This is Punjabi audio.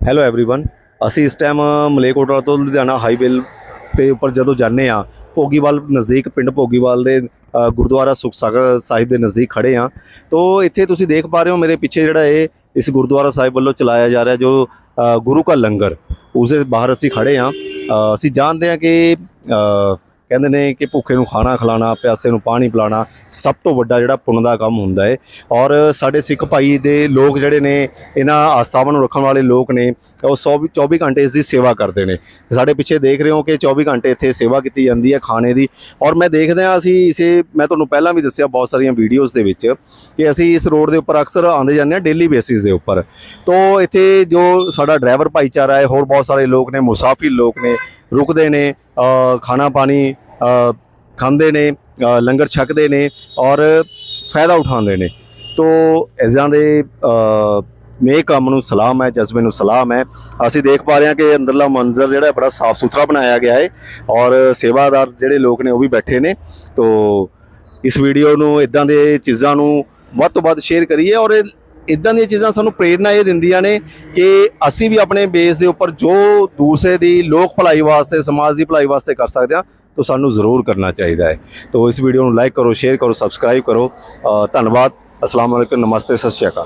ਹੈਲੋ एवरीवन ਅਸੀਂ ਇਸ ਟਾਈਮ ਮਲੇਕੋਟਲਾ ਤੋਂ ਲੁਧਿਆਣਾ ਹਾਈਵੇ ਤੇ ਉੱਪਰ ਜਦੋਂ ਜਾਂਦੇ ਆ ਭੋਗੀਵਾਲ ਨਜ਼ਦੀਕ ਪਿੰਡ ਭੋਗੀਵਾਲ ਦੇ ਅ, ਗੁਰਦੁਆਰਾ ਸੁਖਸਾਗਰ ਸਾਹਿਬ ਦੇ ਨਜ਼ਦੀਕ ਖੜੇ ਆ ਤੋਂ ਇੱਥੇ ਤੁਸੀਂ ਦੇਖ ਪਾ ਰਹੇ ਹੋ ਮੇਰੇ ਪਿੱਛੇ ਜਿਹੜਾ ਇਹ ਇਸ ਗੁਰਦੁਆਰਾ ਸਾਹਿਬ ਵੱਲੋਂ ਚਲਾਇਆ ਜਾ ਰਿਹਾ ਜੋ ਅ, ਗੁਰੂ ਕਾ ਲੰਗਰ ਉਸ ਦੇ ਬਾਹਰ ਅਸੀਂ ਖੜੇ ਆ ਅਸੀਂ ਜਾਣਦੇ ਆ ਕਿ ਅ, ਕਹਿੰਦੇ ਨੇ ਕਿ ਭੁੱਖੇ ਨੂੰ ਖਾਣਾ ਖਿਲਾਣਾ, ਪਿਆਸੇ ਨੂੰ ਪਾਣੀ ਪਿਲਾਣਾ ਸਭ ਤੋਂ ਵੱਡਾ ਜਿਹੜਾ ਪੁੰਨ ਦਾ ਕੰਮ ਹੁੰਦਾ ਹੈ ਔਰ ਸਾਡੇ ਸਿੱਖ ਭਾਈ ਦੇ ਲੋਕ ਜਿਹੜੇ ਨੇ, ਇਹਨਾਂ ਆਸਥਾਵਾਂ ਨੂੰ ਰੱਖਣ ਵਾਲੇ ਲੋਕ ਨੇ, ਉਹ 100 24 ਘੰਟੇ ਇਸ ਦੀ ਸੇਵਾ ਕਰਦੇ ਨੇ। ਸਾਡੇ ਪਿੱਛੇ ਦੇਖ ਰਹੇ ਹੋ ਕਿ 24 ਘੰਟੇ ਇੱਥੇ ਸੇਵਾ ਕੀਤੀ ਜਾਂਦੀ ਹੈ ਖਾਣੇ ਦੀ। ਔਰ ਮੈਂ ਦੇਖਦੇ ਆ ਅਸੀਂ ਇਸੇ, ਮੈਂ ਤੁਹਾਨੂੰ ਪਹਿਲਾਂ ਵੀ ਦੱਸਿਆ ਬਹੁਤ ਸਾਰੀਆਂ ਵੀਡੀਓਜ਼ ਦੇ ਵਿੱਚ ਕਿ ਅਸੀਂ ਇਸ ਰੋਡ ਦੇ ਉੱਪਰ ਅਕਸਰ ਆਉਂਦੇ ਜਾਂਦੇ ਆ ਡੇਲੀ ਬੇਸਿਸ ਦੇ ਉੱਪਰ। ਤੋਂ ਇੱਥੇ ਜੋ ਸਾਡਾ ਡਰਾਈਵਰ ਭਾਈਚਾਰਾ ਹੈ, ਹੋਰ ਬਹੁਤ ਸਾਰੇ ਲੋਕ ਨੇ, ਮੁਸਾਫਿਰ ਲੋਕ ਨੇ ਰੁਕਦੇ ਨੇ ਖਾਣਾ ਪਾਣੀ ਖਾਂਦੇ ਨੇ ਲੰਗਰ ਛਕਦੇ ਨੇ ਔਰ ਫਾਇਦਾ ਉਠਾਉਂਦੇ ਨੇ। ਤੋ ਇਦਾਂ ਦੇ ਅ, ਕੰਮ ਨੂੰ ਸਲਾਮ ਹੈ ਜਜ਼ਬੇ ਨੂੰ ਸਲਾਮ ਹੈ। ਅਸੀਂ ਦੇਖ ਪਾ ਰਹੇ ਹਾਂ ਕਿ ਅੰਦਰਲਾ ਮੰਜ਼ਰ ਜਿਹੜਾ ਬੜਾ ਸਾਫ਼ ਸੁਥਰਾ ਬਣਾਇਆ ਗਿਆ ਹੈ ਔਰ ਸੇਵਾਦਾਰ ਜਿਹੜੇ ਲੋਕ ਨੇ ਉਹ ਵੀ ਬੈਠੇ ਨੇ। ਤੋ ਇਸ ਵੀਡੀਓ ਨੂੰ ਇਦਾਂ ਦੇ ਚੀਜ਼ਾਂ ਨੂੰ ਵੱਧ ਤੋਂ ਵੱਧ ਸ਼ੇਅਰ ਕਰੀਏ ਔਰ ਇਦਾਂ ਦੀਆਂ ਚੀਜ਼ਾਂ ਸਾਨੂੰ ਪ੍ਰੇਰਣਾ ਇਹ ਦਿੰਦੀਆਂ ਨੇ ਕਿ ਅਸੀਂ ਵੀ ਆਪਣੇ ਬੇਸ ਦੇ ਉੱਪਰ ਜੋ ਦੂਸਰੇ ਦੀ ਲੋਕ ਭਲਾਈ ਵਾਸਤੇ, ਸਮਾਜ ਦੀ ਭਲਾਈ ਵਾਸਤੇ ਕਰ ਸਕਦੇ ਹਾਂ, ਤਾਂ ਸਾਨੂੰ ਜ਼ਰੂਰ ਕਰਨਾ ਚਾਹੀਦਾ ਹੈ। ਤਾਂ ਇਸ ਵੀਡੀਓ ਨੂੰ ਲਾਈਕ ਕਰੋ ਸ਼ੇਅਰ ਕਰੋ ਸਬਸਕ੍ਰਾਈਬ ਕਰੋ। ਧੰਨਵਾਦ। ਅਸਲਾਮ ਵਾਲੇਕੁਮ ਨਮਸਤੇ, ਸਤਿ ਸ਼੍ਰੀ ਅਕਾਲ।